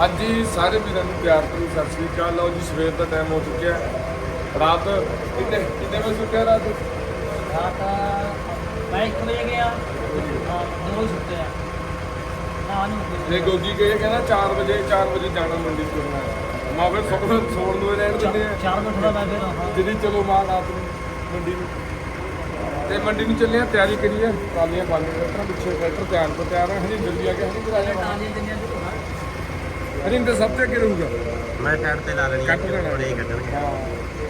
ਹਾਂਜੀ ਸਾਰੇ ਵੀਰਾਂ ਨੂੰ ਪਿਆਰ ਭਰੀ ਸਤਿ ਸ੍ਰੀ ਅਕਾਲ। ਲਓ ਜੀ ਸਵੇਰ ਦਾ ਟਾਈਮ ਹੋ ਚੁੱਕਿਆ ਹੈ। ਰਾਤ ਕਿੰਨੇ ਕਿੰਨੇ ਵਜੇ ਸੁੱਤਿਆ ਰਾਤ? ਰਾਤ ਮੈਂ 1 ਵਜੇ ਗਿਆ। ਹਾਂ ਦੋ ਸੁੱਤੇ ਆ ਨਾ ਨਹੀਂ ਗੋਗੀ ਕਹੇ ਕਹਿੰਦਾ 4 ਵਜੇ 4 ਵਜੇ ਜਾਣਾ ਮੰਡੀ ਤੁਰਨਾ ਮਾਂ। ਫਿਰ ਸੌਣ ਸੌਣ ਨੂੰ ਹੀ ਰਹਿਣ ਦਿੰਦੇ ਆ। ਚਾਰ ਵਜੇ ਥੋੜਾ ਮੈਂ ਫਿਰ ਹਾਂ। ਜਿਹੜੀ ਚਲੋ ਮਾਂ ਰਾਤ ਨੂੰ ਮੰਡੀ ਨੂੰ। ਤੇ ਮੰਡੀ ਨੂੰ ਚੱਲੇ ਆ ਤਿਆਰੀ ਕਰੀਏ। ਕਾਲੀਆਂ ਪਾਲੀਆਂ ਟਰੈਕਟਰਾਂ ਪਿੱਛੇ ਟਰੈਕਟਰ ਤਿਆਰ ਤੋਂ ਤਿਆਰ ਹੈ ਹਣੀ ਜਲਦੀ ਆ ਗਿਆ ਹਣੀ ਕਰਾਇਆ? ਤੇ ਹੋਣਾ ਹਰਿੰਦਰ ਸਭ ਤੋਂ ਅੱਗੇ ਰਹੂਗਾ। ਮੈਂ ਟੈਂਟ ਤੇ ਲਾ ਲੈਣੀ ਕੱਟ ਲੈਣਾ। ਬੜੇ ਕੱਢਣਗੇ। ਹਾਂ।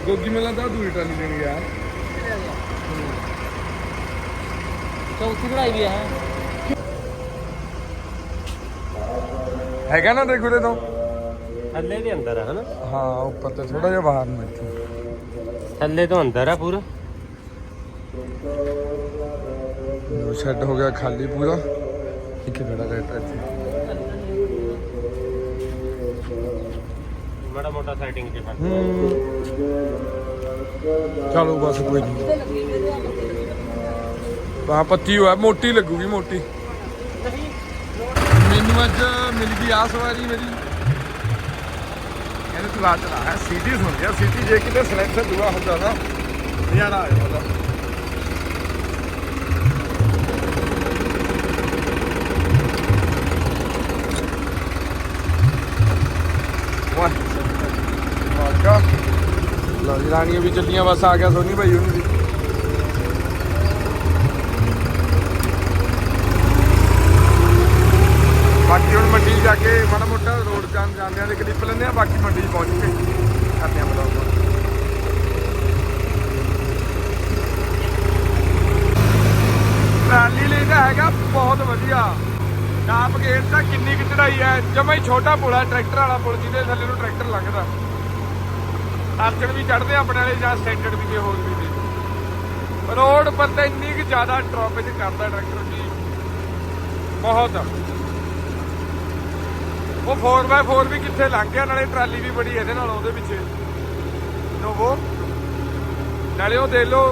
ਗੋਗੀ ਮੇਲਾ ਤਾਂ ਦੂਰੀ ਟਰਾਲੀ ਦੇਣ ਗਿਆ ਚੌਥੀ ਕਢਾਈ ਵੀ ਹੈ। ਹੈਗਾ ਨਾ ਦੇਖੋ ਤੇ ਤੋਂ? ਥੱਲੇ ਦੇ ਅੰਦਰ ਆ ਹਨਾ? ਹਾਂ ਉੱਪਰ ਤੇ ਥੋੜਾ ਜਿਹਾ ਬਾਹਰ ਨੂੰ ਇੱਥੇ। ਥੱਲੇ ਤੋਂ ਅੰਦਰ ਆ ਪੂਰਾ? ਉਹ ਸ਼ੈੱਡ ਹੋ ਗਿਆ ਖਾਲੀ ਪੂਰਾ। ਇੱਕ ਖੜਾ ਟਰੈਕਟਰ ਇੱਥੇ। ਮਾੜਾ ਮੋਟਾ ਸੈਟਿੰਗ ਚ ਫ਼ਰਕ ਚਲੋ ਬਸ ਕੋਈ ਨਹੀਂ ਹਾਂ ਪੱਤੀ ਹੋਇਆ, ਮੋਟੀ ਲੱਗੂਗੀ, ਮੋਟੀ। ਮੈਨੂੰ ਅੱਜ ਮਿਲ ਗਈ ਆ ਸਵਾਰੀ ਮੇਰੀ। ਇਹਨੇ ਤੂੰ ਰਾਤ ਚਲਾ, ਹੈ, ਸਿਟੀ ਸੁਣ ਗਿਆ, ਸਿਟੀ ਜੇ ਕਿਤੇ ਸਿਲੈਕਸ਼ਨ ਦੂਆ ਹੁੰਦਾ ਨਾ ਨਜ਼ਾਰਾ ਆ ਜਾਂਦਾ ਵਾਹ ਵਾਕਾ ਲੋ ਜੀ ਰਾਣੀਆਂ ਵੀ ਚੱਲੀਆਂ, ਬਸ ਆ ਗਿਆ ਸੋਨੀ ਭਾਈ ਉਹਨੂੰ ਵੀ ਬਾਕੀ ਹੁਣ ਮੰਡੀ ਜਾ ਕੇ ਮਾੜਾ ਮੋਟਾ ਰੋਡ ਜਾਣ ਜਾਂਦਿਆਂ ਦੇ ਕਲਿੱਪ ਲੈਂਦੇ ਆ, ਬਾਕੀ ਮੰਡੀ ਪਹੁੰਚ ਕੇ ਕਰਦੇ ਆ ਬਲੌਗ ਟਰਾਲੀ ਲਈ ਤਾਂ ਹੈਗਾ ਬਹੁਤ ਵਧੀਆ। ਟਾਪ ਗੇਟ ਤਾਂ ਕਿੰਨੀ ਕਿ ਚੜਾਈ ਹੈ, ਜਮਾ ਹੀ ਛੋਟਾ ਪੁਲ ਹੈ, ਟਰੈਕਟਰ ਵਾਲਾ ਪੁਲ ਜਿਹਦੇ ਥੱਲੇ ਨੂੰ ਟਰੈਕਟਰ ਲੰਘਦਾ। ਅਰਜਨ ਵੀ ਚੜਦੇ ਆਪਣੇ ਵਾਲੇ ਜਾਂ ਸਟੈਂਡਰਡ ਵੀ ਤੇ ਹੋਰ ਵੀ ਤੇ ਰੋਡ ਪਰ ਤਾਂ ਇੰਨੀ ਕਿ ਜ਼ਿਆਦਾ ਟ੍ਰੈਫਿਕ ਕਰਦਾ ਟਰੈਕਟਰ ਜੀ ਬਹੁਤ। ਉਹ 4x4 ਵੀ ਕਿੱਥੇ ਲੰਘ ਗਿਆ, ਨਾਲੇ ਟਰਾਲੀ ਵੀ ਬੜੀ ਇਹਦੇ ਨਾਲ ਉਹਦੇ ਪਿੱਛੇ। ਨੋਵੋ। ਨਾਲੇ ਉਹ ਦੇ ਲੋ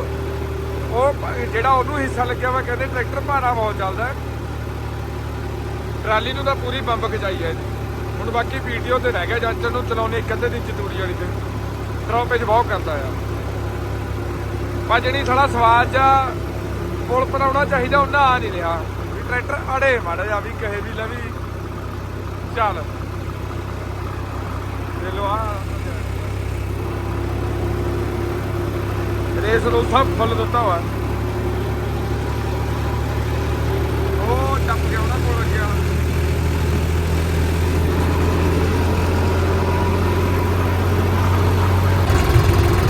ਉਹ ਜਿਹੜਾ ਉਹਨੂੰ ਹਿੱਸਾ ਲੱਗਿਆ ਵਾ, ਕਹਿੰਦੇ ਟਰੈਕਟਰ ਭਾਰਾ ਬਹੁਤ ਚੱਲਦਾ ਟਰਾਲੀ ਨੂੰ ਤਾਂ ਪੂਰੀ ਬੰਬ ਖਜਾਈ ਹੈ ਜੀ ਹੁਣ ਬਾਕੀ ਵੀਡੀਓ ਤੇ ਰਹਿ ਗਿਆ ਜੱਜ ਨੂੰ ਚਲਾਉਣੇ ਇੱਕ ਅੱਧੇ ਦਿਨ ਚ ਤੂੜੀ ਵਾਲੀ ਤੇ। ਟਰੋਪੇਜ ਬਹੁਤ ਕਰਦਾ ਆ। ਪਰ ਜਿਹੜੀ ਥੋੜਾ ਸਵਾਦ ਆ, ਪੁਲ ਬਣਾਉਣਾ ਚਾਹੀਦਾ, ਉਹਨਾਂ ਆ ਨਹੀਂ ਰਿਹਾ। ਵੀ ਟਰੈਕਟਰ ਅੜੇ ਮਾੜਾ ਜਿਹਾ, ਵੀ ਕਹੇ ਵੀ ਲੈ ਵੀ। ਚੱਲ। ਦੇ ਲੋ ਆ। ਰੇਸ ਨੂੰ ਸਭ ਫੁੱਲ ਦਿੱਤਾ ਵਾ ਉਹ ਟੱਪ ਗਿਆ ਉਹਨਾਂ ਕੋਲ ਗਿਆ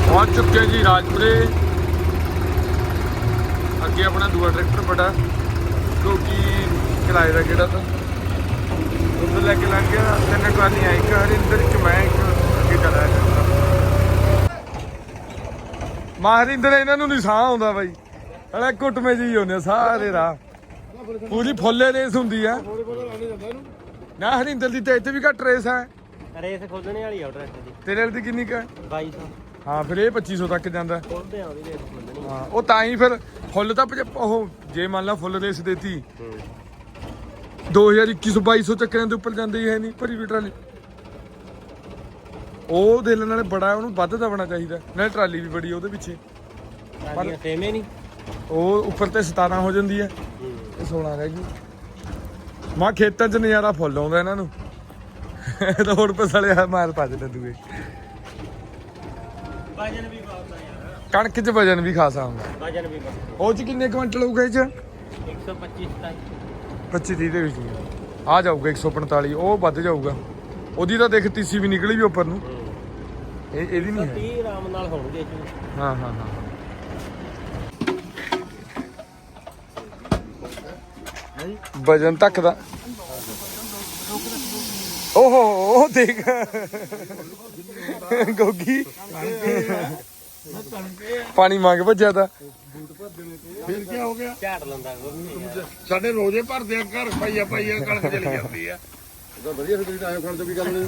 ਪਹੁੰਚ ਚੁੱਕੇ ਜੀ ਰਾਜਪੁਰੇ। ਅੱਗੇ ਆਪਣਾ ਦੂਆ ਟਰੈਕਟਰ ਬੜਾ ਕਿਉਂਕਿ ਕਿਰਾਏ ਦਾ ਕਿਹੜਾ ਤਾਂ। ਉੱਧਰ ਲੈ ਕੇ ਲੰਘ ਗਿਆ ਤਿੰਨ ਟਰਾਲੀਆਂ ਇੱਕ ਹਰਿੰਦਰ ਚ ਮੈਂ ਇੱਕ ਅੱਗੇ ਚਲਾ ਗਿਆ ਮਹਾਰਿੰਦਰ ਇਹਨਾਂ ਨੂੰ ਨਹੀਂ ਸਾਹ ਆਉਂਦਾ ਬਾਈ। ਹਲੇ ਘੁੱਟਵੇਂ ਜੀ ਹੁੰਦੇ ਸਾਰੇ ਰਾਹ। ਪੂਰੀ ਫੁੱਲੇ ਰੇਸ ਹੁੰਦੀ ਆ। ਨਾ ਹਰਿੰਦਰ ਦੀ ਤੇ ਇੱਥੇ ਵੀ ਘੱਟ ਰੇਸ ਹੈ ਰੇਸ ਖੋਲਣੇ ਵਾਲੀ ਆ ਟਰੈਕਟਰ ਦੀ। ਤੇਰੇ ਦੀ ਕਿੰਨੀ ਕੁ ਹੈ 2200 ਹਾਂ ਫਿਰ ਇਹ 2500 ਤੱਕ ਜਾਂਦਾ। ਖੋਲਦੇ ਆ ਉਹਦੀ ਖੋਲਣੀ। ਹਾਂ ਉਹ ਤਾਂ ਹੀ ਫਿਰ ਫੁੱਲ ਤਾਂ ਪਜ- ਉਹ ਜੇ ਮੰਨ ਲਾ ਫੁੱਲ ਰੇਸ ਦੇਤੀ 2021 2200 ਚੱਕਰਾਂ ਦੇ ਉੱਪਰ ਜਾਂਦੇ ਹੀ ਹੈ ਨਹੀਂ ਭਰੀ ਵੀ ਟਰਾਲੀ ਉਹ ਦੇ ਲੈਣ ਨਾਲੇ ਬੜਾ ਉਹਨੂੰ ਵੱਧ ਦਵਣਾ ਚਾਹੀਦਾ। ਨਾਲੇ ਟਰਾਲੀ ਵੀ ਬੜੀ ਉਹਦੇ ਪਿੱਛੇ। ਨਹੀਂ। ਉਹ ਉੱਪਰ ਤੇ 17 ਹੋ ਜਾਂਦੀ ਹੈ। ਇਹ 16 ਰਹਿ ਗਈ। ਮਾ ਖੇਤਾਂ 'ਚ ਨਜ਼ਾਰਾ ਫੁੱਲ ਆਉਂਦਾ ਇਹਨਾਂ ਨੂੰ। ਰੋਡ 'ਤੇ ਸੜਿਆ ਮਾਰ ਭੱਜਦੇ ਦੂਏ ਵਜਨ ਵੀ ਬਹੁਤ ਆ ਯਾਰ। ਕਣਕ 'ਚ ਵਜਨ ਵੀ ਖਾਸਾ ਹੁੰਦਾ। ਵਜਨ ਵੀ ਬਹੁਤ। ਉਹ 'ਚ ਕਿੰਨੇ ਕੁਇੰਟਲ ਹੋਊਗਾ ਇਹ 'ਚ? 125 ਤੱਕ 25 30 ਦੇ ਵਿੱਚ। ਆ ਜਾਊਗਾ 145 ਉਹ ਵੱਧ ਜਾਊਗਾ। ਉਹਦੀ ਤਾਂ ਦੇਖ ਤੀਸੀ ਵੀ ਨਿਕਲੀ ਵੀ ਉੱਪਰ ਨੂੰ। ਇਹ ਇਹਦੀ ਨਹੀਂ ਹੈ। 30 ਆਰਾਮ ਨਾਲ ਹੋਣਗੇ ਇਹ 'ਚ। ਹਾਂ ਹਾਂ ਹਾਂ। ਵਜਨ ਤੱਕ ਦਾ ਓਹੋ ਉਹ ਦੇਖ। ਗੋਗੀ। ਪਾਣੀ ਮੰਗ ਭੱਜਿਆ ਤਾਂ। ਫਿਰ ਕੀ ਹੋ ਗਿਆ? ਝਾੜ ਲੈਂਦਾ। ਸਾਡੇ ਰੋਜ਼ੇ ਭਰਦੇ ਆ ਘਰ ਪਾਈਆ ਪਾਈਆ ਕਣਕ ਚਲੀ ਜਾਂਦੀ ਆ। ਵਧੀਆ ਫਿਰ ਤੁਸੀਂ ਆਏ ਖਾਣ ਤੋਂ ਵੀ ਗੱਲ ਨਹੀਂ।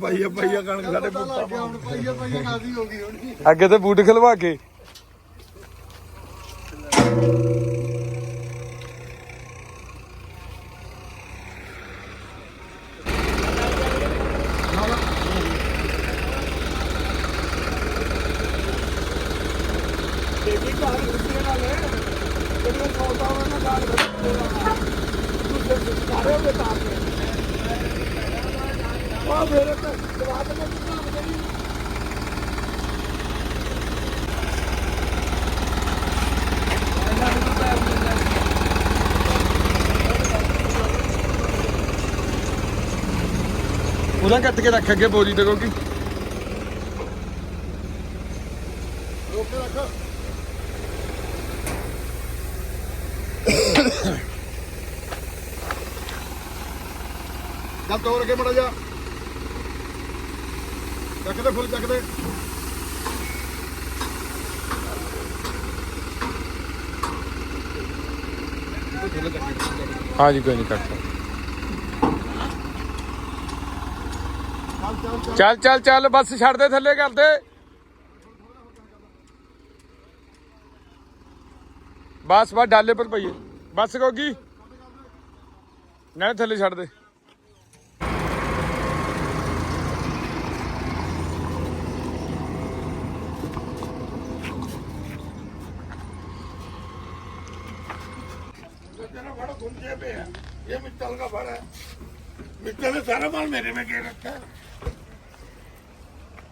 ਪਾਈਆ ਪਾਈਆ ਕਣਕ ਸਾਡੇ ਪੁੱਤਾਂ ਪਾਈਆ ਪਾਈਆ ਨਾਦੀ ਹੋ ਗਈ ਹੁਣ। ਅੱਗੇ ਤੇ ਬੂਟ ਖਲਵਾ ਕੇ। ਉਹਨਾਂ ਕੱਟ ਕੇ ਰੱਖ ਅੱਗੇ ਬੋਰੀ ਤੇ ਕਿਉਂਕਿ ਰੋਕ ਕੇ। ਰੱਖ ਜਦ ਤੋੜ ਕੇ ਮੜਾ ਜਾ। ਚੱਕ ਦੇ ਫੁੱਲ ਚੱਕ ਦੇ। ਹਾਂ ਜੀ ਕੋਈ ਨਹੀਂ ਕੱਟ। ਚੱਲ ਚੱਲ ਚੱਲ, ਬਸ ਛੱਡ ਦੇ ਥੱਲੇ ਕਰ ਦੇ ਬਸ ਬਸ ਡਾਲੇ ਪਰ ਪਈਏ ਬਸ ਗੋਗੀ। ਨਾ ਥੱਲੇ ਛੱਡ ਦੇ। ਇਹ ਮਿੱਤਲ ਦਾ ਫੜ ਹੈ। ਮਿੱਤਲ ਨੇ ਸਾਰਾ ਮਾਲ ਮੇਰੇ ਵਿੱਚ ਰੱਖਿਆ।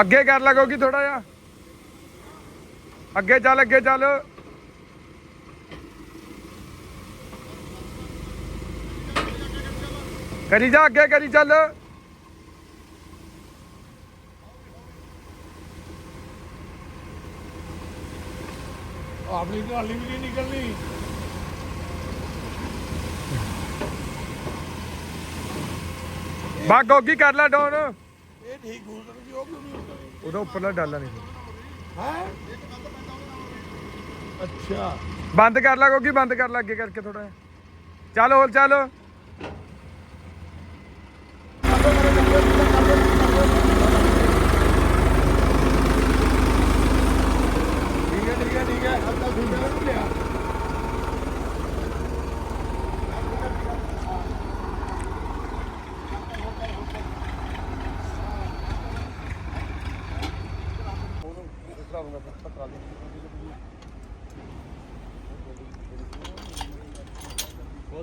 ਅੱਗੇ ਕਰ ਲਾ ਕਿਉਂਕਿ ਥੋੜਾ ਜਿਹਾ। ਅੱਗੇ ਚੱਲ ਅੱਗੇ ਚੱਲ। ਕਰੀ ਜਾ ਅੱਗੇ ਕਰੀ ਚੱਲ। ਆਪਣੀ ਢਾਲੀ ਵੀ ਨਹੀਂ ਨਿਕਲਣੀ। ਬਾ ਗੋਗੀ ਕਰ ਲੈ ਡਾਊਨ। ਇਹ ਠੀਕ ਗੂਗਲ ਕਰੂਗੀ ਨਹੀਂ ਕਰੂਗੀ ਉਹਦਾ ਉੱਪਰਲਾ ਡਾਲਾ ਬੰਦ ਕਰ ਲਾ ਕੋਕੀ ਬੰਦ ਕਰ ਲਾ ਅੱਗੇ ਕਰਕੇ ਥੋੜਾ ਚੱਲ ਹੋਰ ਚੱਲ।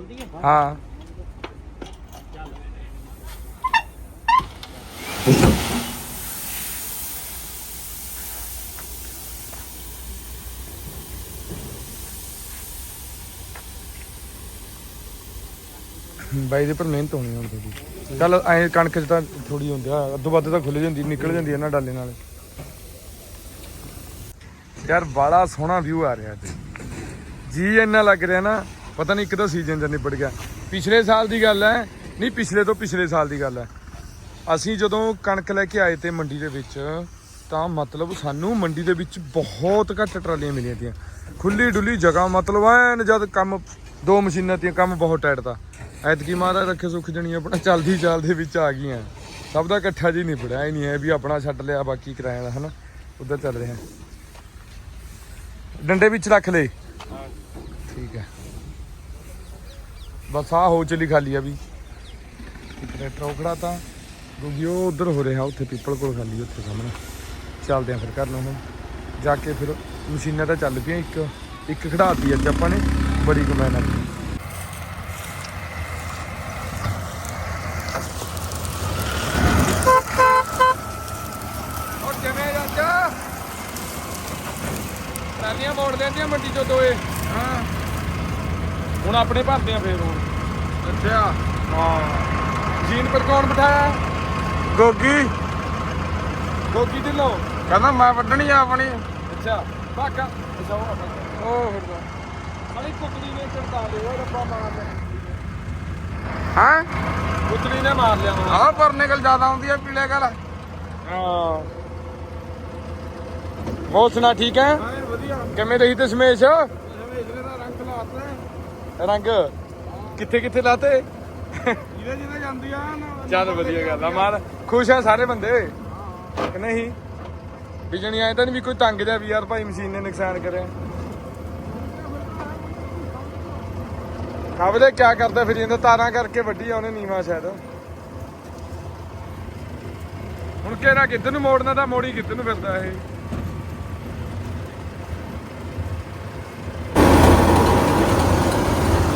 ਖੋਲ ਦਈਏ ਹਾਂ। ਬਾਈ ਦੇ ਪਰ ਮਿਹਨਤ ਹੋਣੀ ਹੁਣ ਥੋੜੀ ਚੱਲ ਐ ਕਣਕ ਚ ਤਾਂ ਥੋੜੀ ਹੁੰਦੀ ਆ, ਅੱਧੋ ਵੱਧ ਤਾਂ ਖੁੱਲ ਜਾਂਦੀ, ਨਿਕਲ ਜਾਂਦੀ ਇਹਨਾਂ ਡਾਲੇ ਨਾਲ। ਯਾਰ ਬੜਾ ਸੋਹਣਾ ਵਿਊ ਆ ਰਿਹਾ ਅੱਜ ਜੀ ਇੰਨਾ ਲੱਗ ਰਿਹਾ ਨਾ ਪਤਾ ਨਹੀਂ ਕਿਦੋਂ ਸੀਜ਼ਨ ਜਾਂ ਨਿਬੜ ਗਿਆ। ਪਿਛਲੇ ਸਾਲ ਦੀ ਗੱਲ ਹੈ ਨਹੀਂ ਪਿਛਲੇ ਤੋਂ ਪਿਛਲੇ ਸਾਲ ਦੀ ਗੱਲ ਹੈ। ਅਸੀਂ ਜਦੋਂ ਕਣਕ ਲੈ ਕੇ ਆਏ ਤੇ ਮੰਡੀ ਦੇ ਵਿੱਚ ਤਾਂ ਮਤਲਬ ਸਾਨੂੰ ਮੰਡੀ ਦੇ ਵਿੱਚ ਬਹੁਤ ਘੱਟ ਟਰਾਲੀਆਂ ਮਿਲੀਆਂ ਤੀਆਂ। ਖੁੱਲੀ ਡੁੱਲੀ ਜਗ੍ਹਾ ਮਤਲਬ ਐਨ ਜਦ ਕੰਮ ਦੋ ਮਸ਼ੀਨਾਂ ਤੀਆਂ ਕੰਮ ਬਹੁਤ ਟਾਈਟ ਤਾ। ਐਤਕੀ ਮਹਾਰਾਜ ਰੱਖੇ ਸੁੱਖ ਜਣੀ ਆਪਣਾ ਚਲਦੀ ਚਾਲ ਦੇ ਵਿੱਚ ਆ ਗਈਆਂ। ਸਭ ਦਾ ਇਕੱਠਾ ਜੀ ਨਹੀਂ ਪੜਿਆ ਹੀ ਨਹੀਂ ਹੈ ਵੀ ਆਪਣਾ ਛੱਡ ਲਿਆ ਬਾਕੀ ਕਿਰਾਇਆ ਦਾ ਹਨਾ? ਉਧਰ ਚੱਲ ਰਿਹਾ। ਡੰਡੇ ਵਿੱਚ ਰੱਖ ਲੈ ਠੀਕ ਹੈ। ਬਸ ਆ ਹੋ ਚਲੀ ਖਾਲੀ ਆ ਵੀ। ਟਰੈਕਟਰ ਉਹ ਖੜਾ ਤਾਂ, ਕਿਉਂਕਿ ਉਹ ਉਧਰ ਹੋ ਰਿਹਾ, ਉੱਥੇ ਪੀਪਲ ਕੋਲ ਖਾਲੀ ਉੱਥੇ ਸਾਹਮਣੇ। ਚੱਲਦੇ ਆ ਫਿਰ ਘਰ ਨੂੰ ਹੁਣ। ਜਾ ਕੇ ਫਿਰ ਮਸ਼ੀਨਾਂ ਤਾਂ ਚੱਲ ਪਈਆਂ, ਇੱਕ ਇੱਕ ਖੜਾਤੀ ਅੱਜ ਆਪਾਂ ਨੇ, ਬੜੀ ਕਮੈਨ ਆ ਹੋਰ ਕਿਵੇਂ ਚਾਚਾ ਟਰਾਲੀਆਂ ਮੋੜ ਲੈਂਦੀਆਂ ਮੰਡੀ ਚੋਂ ਦੋਏ ਹਾਂ ਹੁਣ ਆਪਣੇ ਭਰਦੇ ਆ ਫੇਰ ਹੁਣ। ਅੱਛਾ। ਹਾਂ। ਜੀਨ ਪਰ ਕੌਣ ਬਿਠਾਇਆ? ਗੋਗੀ। ਗੋਗੀ ਢਿੱਲੋਂ। ਕਹਿੰਦਾ ਮੈਂ ਵੱਢਣੀ ਆ ਆਪਣੀ। ਅੱਛਾ ਬਾਕਾ ਅੱਛਾ ਉਹ ਆਪਣਾ। ਉਹ ਫਿਰਦਾ ਸਾਲੀ ਕੁੱਤਰੀ ਨੇ ਚੜਦਾ ਲਿਆ ਰੱਬਾ ਮਾਰ ਲਿਆ। ਹਾਂ? ਕੁੱਤਰੀ ਨੇ ਮਾਰ ਲਿਆ ਆਹ ਪਰ ਨਿਕਲ ਜ਼ਿਆਦਾ ਆਉਂਦੀ ਆ ਪੀਲੇ ਗੱਲ ਹਾਂ। ਹੋਰ ਸੁਣਾ ਠੀਕ ਹੈ? ਹਾਂ ਵਧੀਆ। ਕਿਵੇਂ ਰਹੀ ਤੇ ਸਮੇਸ਼? ਰੰਗ। ਕਿੱਥੇ ਕਿੱਥੇ ਲਾਤੇ? ਜਿਹਦੇ ਜਿਹਦੇ ਜਾਂਦੀ ਆ ਨਾ ਚੱਲ ਵਧੀਆ ਗੱਲ ਆ ਮਾਰ ਖੁਸ਼ ਆ ਸਾਰੇ ਬੰਦੇ। ਕਿ ਨਹੀਂ? ਵੀ ਜਣੀ ਐ ਤਾਂ ਨਹੀਂ ਵੀ ਕੋਈ ਤੰਗ ਜਾ ਵੀ ਯਾਰ ਭਾਈ ਮਸ਼ੀਨ ਨੇ ਨੁਕਸਾਨ ਕਰਿਆ। ਖਬਰੇ ਕਿਆ ਕਰਦਾ ਫਿਰ ਇਹਦਾ ਤਾਰਾਂ ਕਰਕੇ ਵੱਡੀ ਆ ਉਹਨੇ ਨੀਵਾ ਸ਼ਾਇਦ। ਹੁਣ ਕਿਹੜਾ ਕਿੱਧਰ ਨੂੰ ਮੋੜਨਾ ਤਾਂ ਮੋੜੀ ਕਿੱਧਰ ਨੂੰ ਫਿਰਦਾ ਇਹ?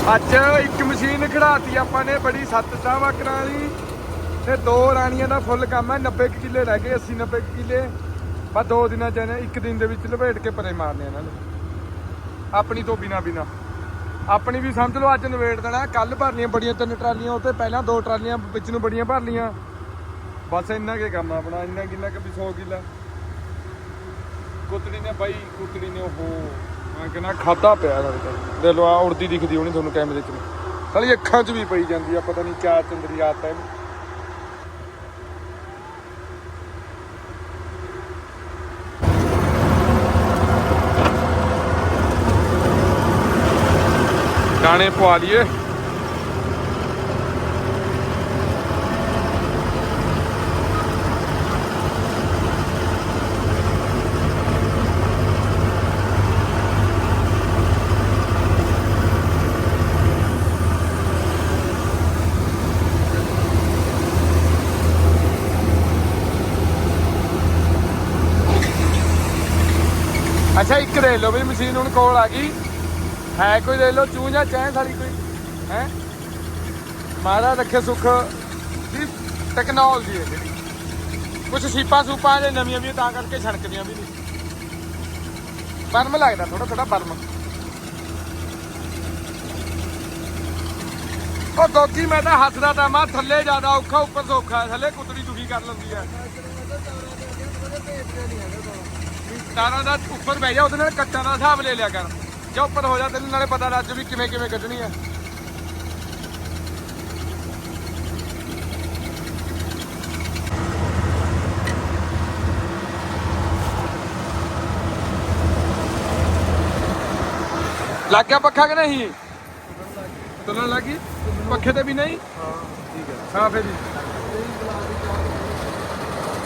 ਅੱਜ ਇੱਕ ਮਸ਼ੀਨ ਖੜਾਤੀ ਆਪਾਂ ਨੇ, ਬੜੀ ਸੱਤ ਸਾਵਾ ਵਾਲੀ। ਤੇ ਦੋ ਰਾਣੀਆਂ ਦਾ ਫੁੱਲ ਕੰਮ ਹੈ 90 ਕਿੱਲੇ ਰਹਿ ਗਏ 80 90 ਕਿੱਲੇ। ਬਸ ਦੋ ਦਿਨਾਂ ਚ ਇਹਨੇ ਇੱਕ ਦਿਨ ਦੇ ਵਿੱਚ ਲਪੇਟ ਕੇ ਪਰੇ ਮਾਰਨੇ ਇਹਨਾਂ ਨੇ। ਆਪਣੀ ਤੋਂ ਬਿਨਾ ਬਿਨਾ। ਆਪਣੀ ਵੀ ਸਮਝ ਲਓ, ਅੱਜ ਨਵੇੜ ਦੇਣਾ। ਕੱਲ ਭਰਨੀਆਂ ਬੜੀਆਂ, ਤਿੰਨ ਟਰਾਲੀਆਂ, ਉਹ ਤੇ ਪਹਿਲਾਂ ਦੋ ਟਰਾਲੀਆਂ ਵਿੱਚ ਨੂੰ ਬੜੀਆਂ ਭਰ ਲੀਆਂ ਬਸ ਇੰਨਾ ਕੇ ਕੰਮ ਆਪਣਾ, ਇੰਨਾ ਕਿੰਨਾ ਕਿ 100 ਕਿੱਲਾ। ਕੁੱਤੜੀ ਨੇ ਬਾਈ ਕੁੱਤੜੀ ਨੇ ਉਹ। ਮੈਂ ਕਹਿੰਦਾ ਖਾਦਾ ਪਿਆ ਸਾਡੇ ਕੋਲ ਦੇ ਲੋ ਆ ਉੜਦੀ ਦਿਖਦੀ ਹੋਣੀ ਤੁਹਾਨੂੰ ਕੈਮਰੇ 'ਚ ਸਾਲੀ ਅੱਖਾਂ 'ਚ ਵੀ ਪਈ ਜਾਂਦੀ ਆ, ਪਤਾ ਨਹੀਂ ਕਿਆ ਚੰਦਰੀ ਆਦਤ ਹੈ ਇਹਨੂੰ। ਦਾਣੇ ਪਵਾ ਲਈਏ। ਅੱਛਾ ਲਓ ਵੀ ਮਸ਼ੀਨ ਹੁਣ ਕੋਲ ਆ ਗਈ। ਹੈ ਕੋਈ ਦੇ ਲਓ, ਚੂਹ ਜਾਂ ਚੈਂ ਸਾਲੀ ਕੋਈ, ਹੈ? ਮਾਰਾ ਰੱਖੇ ਸੁੱਖ ਦੀ ਟੈਕਨੋਲੋਜੀ ਹੈ ਜਿਹੜੀ। ਕੁਝ ਸੀਪਾਂ ਸੂਪਾਂ ਜੇ ਨਵੀਆਂ ਵੀ, ਤਾਂ ਕਰਕੇ ਛਣਕਦੀਆਂ ਵੀ ਨਹੀਂ। ਬਰਮ ਲੱਗਦਾ ਥੋੜਾ ਥੋੜਾ ਬਰਮ ਉਹ ਦੋਗੀ ਮੈਂ ਤਾਂ ਹੱਥ ਦਾ ਮੈਂ ਥੱਲੇ ਜ਼ਿਆਦਾ ਔਖਾ, ਉੱਪਰ ਸੌਖਾ ਥੱਲੇ ਕੁੱਤਰੀ ਦੁਖੀ ਕਰ ਲੈਂਦੀ ਹੈ। ਤਾਰਾਂ ਦਾ ਉੱਪਰ ਬਹਿ ਜਾ ਉਹਦੇ ਨਾਲ ਕੱਟਾਂ ਦਾ ਹਿਸਾਬ ਲੈ ਲਿਆ ਕਰ। ਜੇ ਉੱਪਰ ਹੋ ਜਾ ਤੈਨੂੰ ਨਾਲੇ ਪਤਾ ਲੱਗ ਵੀ ਕਿਵੇਂ ਕਿਵੇਂ ਕੱਢਣੀ ਆ। ਲੱਗ ਗਿਆ ਪੱਖਾ ਕਿ ਨਹੀਂ? ਤੁਲਣ ਲੱਗੀ ਪੱਖੇ ਤੇ ਵੀ ਨਹੀਂ? ਹਾਂ ਠੀਕ ਹੈ। ਹਾਂ ਫੇਰ ਜੀ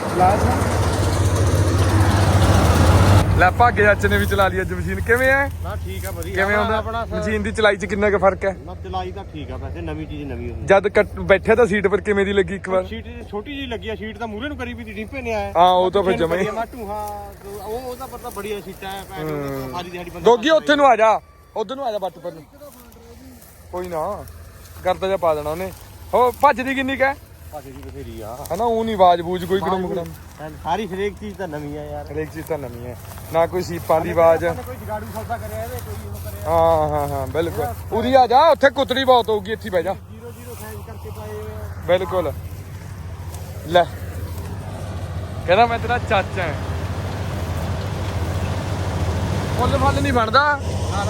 ਗਲਾਸ ਲੈ ਭਾਗੇ ਅੱਜ ਨੇ ਵੀ ਚਲਾ ਲਈ ਅੱਜ ਮਸ਼ੀਨ। ਕਿਵੇਂ ਐ? ਨਾ ਠੀਕ ਆ ਵਧੀਆ। ਕਿਵੇਂ ਹੁੰਦਾ? ਆਪਣਾ ਮਸ਼ੀਨ ਦੀ ਚਲਾਈ 'ਚ ਕਿੰਨਾ ਕੁ ਫ਼ਰਕ ਹੈ ਨਾ ਚਲਾਈ ਤਾਂ ਠੀਕ ਆ ਵੈਸੇ ਨਵੀਂ ਚੀਜ਼ ਨਵੀਂ ਹੁੰਦੀ। ਜਦ ਕੱਟ- ਬੈਠੇ ਤਾਂ ਸੀਟ ਪਰ ਕਿਵੇਂ ਦੀ ਲੱਗੀ ਇੱਕ ਵਾਰ? ਸ਼ੀਟ ਛੋਟੀ ਜੀ ਲੱਗੀ ਆ ਸ਼ੀਟ ਤਾਂ ਮੂਰੇ ਨੂੰ ਕਰੀ ਵੀ ਡਿੰਪੇ ਨੇ ਆਇਆ ਹਾਂ, ਉਹ ਤਾਂ ਫਿਰ ਜਮਾਂ ਟੂਹਾ ਉਹ ਉਹਦਾ ਪਤਾ ਬੜੀਆ ਸੀਟਾਂ ਹੈ ਪੈਣ ਸਾਰੀ ਦਿਹਾੜੀ ਬੰਦਾ ਦੋਗੀ ਉੱਥੇ ਨੂੰ ਆ ਜਾ। ਉਧਰ ਨੂੰ ਆ ਜਾ ਬੱਟ ਪਰ ਨੂੰ। ਕੋਈ ਨਾ ਕਰਦਾ ਜਾ ਪਾ ਦੇਣਾ ਉਹਨੇ। ਹੋ ਭੱਜਦੀ ਕਿੰਨੀ ਕੈ ਪਾਸੇ ਦੀ ਬਥੇਰੀ ਆ। ਹਨਾ ਉਹ ਨਹੀਂ ਆਵਾਜ਼ ਬੂਝ ਕੋਈ ਕਿਦੋਂ ਮੁਕਣਾ ਸਾਰੀ ਹਰੇਕ ਚੀਜ਼ ਤਾਂ ਨਵੀਂ ਆ ਯਾਰ। ਹਰੇਕ ਚੀਜ਼ ਤਾਂ ਨਵੀਂ ਹੈ ਨਾ ਕੋਈ ਸੀਪਾਂ ਦੀ ਆਵਾਜ਼। ਕੋਈ ਜਗਾੜੂ ਸੌਦਾ ਕਰਿਆ ਇਹਦੇ ਕੋਈ ਉਹ ਕਰਿਆ। ਹਾਂ ਹਾਂ ਹਾਂ ਬਿਲਕੁਲ। ਉਰੀ ਆ ਜਾ ਉੱਥੇ ਕੁੱਤਰੀ ਬਹੁਤ ਹੋਊਗੀ ਇੱਥੇ ਹੀ ਬਹਿ ਜਾ। 00 ਸਾਈਜ਼ ਕਰਕੇ ਪਾਏ। ਬਿਲਕੁਲ। ਲੈ। ਕਹਿੰਦਾ ਮੈਂ ਤੇਰਾ ਚਾਚਾ ਹਾਂ। ਫੁੱਲ ਫੱਲ ਨਹੀਂ ਬਣਦਾ। ਨਾ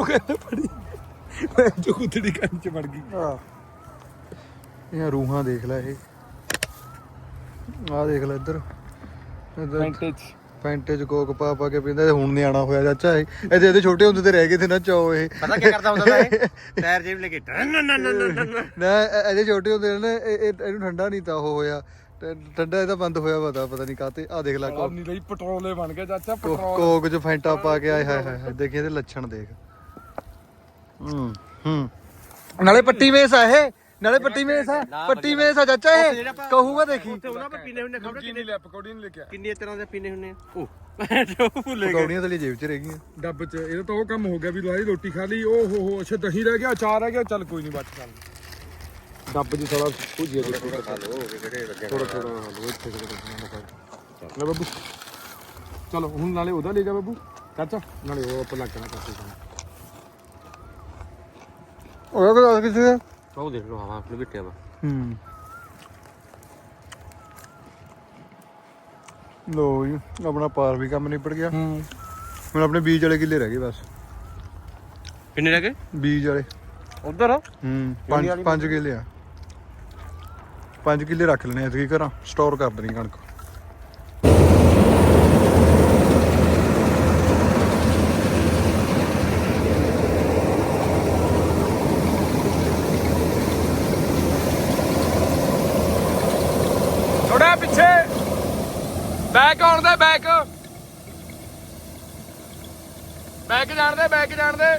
ਉਹ ਕਹਿੰਦਾ ਪੜੀ ਮੈਂ ਜੋ ਕੁੱਤੜੀ ਕੰਨ ਚ ਵੜ ਗਈ। ਇਹ ਰੂਹਾਂ ਦੇਖ ਲੈ ਇਹ। ਆਹ ਦੇਖ ਲੈ ਇੱਧਰ। ਚ ਪੈਂਟੇ ਚ ਕੋਕ ਪਾ ਪਾ ਕੇ ਪੀਂਦਾ ਹੁਣ ਨਿਆਣਾ ਹੋਇਆ ਚਾਚਾ ਇਹ। ਇਹਦੇ ਇਹਦੇ ਛੋਟੇ ਹੁੰਦੇ ਤੇ ਰਹਿ ਗਏ ਤੇ ਨਾ ਚੋ ਇਹ। ਪਤਾ ਕੀ ਕਰਦਾ ਹੁੰਦਾ ਇਹ? ਟਾਇਰ ਜੇਬ ਲੈ ਕੇ ਨਨ ਨਨ ਨਾ ਇਹ- ਇਹਦੇ ਛੋਟੇ ਹੁੰਦੇ ਨੇ ਇਹ- ਇਹ- ਇਹਨੂੰ ਠੰਡਾ ਨਹੀਂ ਤਾਂ ਉਹ ਹੋਇਆ। ਠੰਡਾ ਇਹਦਾ ਬੰਦ ਹੋਇਆ ਪਤਾ ਪਤਾ ਨਹੀਂ ਕਾਤੇ ਆ ਦੇਖ ਲੈ ਕੋਕ ਨਹੀਂ ਲਈ ਪੈਟਰੋਲੇ ਬਣ ਗਿਆ ਚਾਚਾ ਪੈਟਰੋਲ। ਕੋਕ ਚ ਫੈਂਟਾ ਪਾ ਕੇ ਆਏ ਹਾਏ ਹਾਏ। ਦੇਖੀ ਇਹਦੇ ਲੱਛਣ ਦੇਖ। ਹੂੰ ਹੂੰ। ਨਾਲੇ ਪੱਟੀ ਵੇਸ ਆ ਇਹ ਨਾਲੇ ਪੱਟੀ ਵੇਸ ਆ ਪੱਟੀ ਵੇਸ ਆ ਚਾਚਾ ਇਹ ਕਹੂਗਾ ਦੇਖੀ। ਉੱਥੇ ਉਹਨਾਂ ਪੇ ਪੀਨੇ ਹੁੰਦੇ ਖਬਰ ਕਿੰਨੀ ਲੈ ਪਕੌੜੀ ਨਹੀਂ ਲਿਖਿਆ। ਕਿੰਨੀ ਤਰ੍ਹਾਂ ਦੇ ਪੀਨੇ ਆ? ਉਹ। ਭੁੱਲ ਗਏ। ਪਕੌੜੀਆਂ ਥਲੀ ਜੇਬ ਚ ਰਹਿ ਗਈਆਂ। ਡੱਬ ਚ ਇਹਦਾ ਤਾਂ ਉਹ ਕੰਮ ਹੋ ਗਿਆ ਵੀ ਲੋਹਾਈ ਰੋਟੀ ਖਾ ਲਈ ਓ ਹੋ ਹੋ ਅੱਛਾ ਦਹੀਂ ਰਹਿ ਗਿਆ ਅਚਾਰ ਰਹਿ ਗਿਆ ਚੱਲ ਕੋਈ ਨਹੀਂ ਬਚ ਚੱਲ। ਡੱਬ ਥੋੜਾ ਭੁਜੀਆ ਦੇ ਥੋੜਾ ਖਾ ਲੋ ਕਿਹੜੇ ਲੱਗੇ ਥੋੜਾ ਥੋੜਾ ਹਾਂ ਇੱਥੇ ਕਿਹੜੇ ਲੈ ਬੱਬੂ। ਚਲੋ ਹੁਣ ਨਾਲੇ ਉਹਦਾ ਲੈ ਜਾ ਬੱਬੂ। ਚਾਚਾ ਨਾਲੇ ਉਹ ਉੱਪਰ ਲੱਗ ਜਾਣਾ ਕਾਫੀ ਉਹ ਕਿਹਦਾ ਕਿਸੇ ਦਾ ਉਹ ਦੇਖ ਲੋ ਹਵਾ ਆਪਣੇ ਬਿੱਟਿਆ ਵਾ ਹੂੰ। ਲੋ ਜੀ ਆਪਣਾ ਪਾਰ ਵੀ ਕੰਮ ਨਿਪਟ ਗਿਆ। ਹੂੰ। ਹੁਣ ਆਪਣੇ ਬੀਜ ਵਾਲੇ ਕਿੱਲੇ ਰਹਿ ਗਏ ਬਸ। ਕਿੰਨੇ ਲੱਗੇ ਬੀਜ ਵਾਲੇ। ਉਧਰ? ਹੂੰ ਪੰਜ ਪੰਜ ਕਿੱਲੇ ਆ। ਪੰਜ ਕਿੱਲੇ ਰੱਖ ਲੈਣੇ ਐਤਕੀ ਘਰਾਂ ਸਟੋਰ ਕਰ ਦੇਣੀ ਕਣਕ ਥੋੜਾ ਪਿੱਛੇ ਬੈਕ ਆਉਣ ਦੇ ਬੈਕ ਬੈਕ ਜਾਣ ਦੇ ਬੈਕ ਜਾਣ ਦੇ।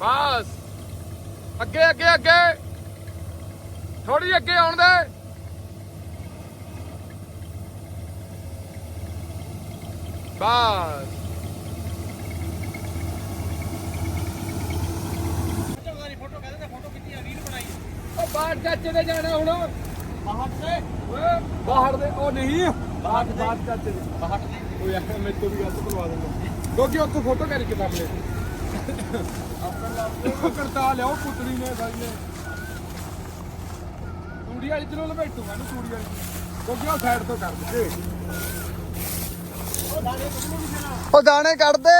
ਬਸ। ਅੱਗੇ ਅੱਗੇ ਅੱਗੇ। ਥੋੜੀ ਅੱਗੇ ਆਉਣ ਦੇ। ਬਸ। ਫੋਟੋ ਕਹਿੰਦੇ ਫੋਟੋ ਖਿੱਚੀ ਆ? ਰੀਲ ਬਣਾਈ। ਉਹ ਬਾਹਰ ਚਾਚੇ ਦੇ ਜਾਣਾ ਹੁਣ। ਬਾਹਰ ਓਏ ਬਾਹਰ ਦੇ ਉਹ ਨਹੀਂ। ਬਾਹਰ ਬਾਹਰ ਚਾਚੇ ਦੇ ਬਾਹਰ ਦੇ। ਉਹ ਯਾਰ ਮੈਂ ਤੋਂ ਵੀ ਗੱਲ ਕਰਵਾ ਦਿੰਦਾ। ਕਿਉਂਕਿ ਉੱਥੇ ਫੋਟੋ ਕਰੀ ਕਿਤਾਬ ਲੈ। ਉਹ ਕਰਤਾ ਲਿਆਓ ਪੁੱਤਰੀ ਨੇ ਭਾਈ ਨੇ। ਤੂੜੀ ਵਾਲੀ ਚਲੋ ਲਪੇਟੂਗਾ ਨੂੰ ਤੂੜੀ ਵਾਲੀ। ਕਿਉਂਕਿ ਉਹ ਸਾਈਡ ਤੋਂ ਕਰ ਦਿੱਤੇ ਉਹ ਦਾਣੇ ਕੱਢ ਦੇ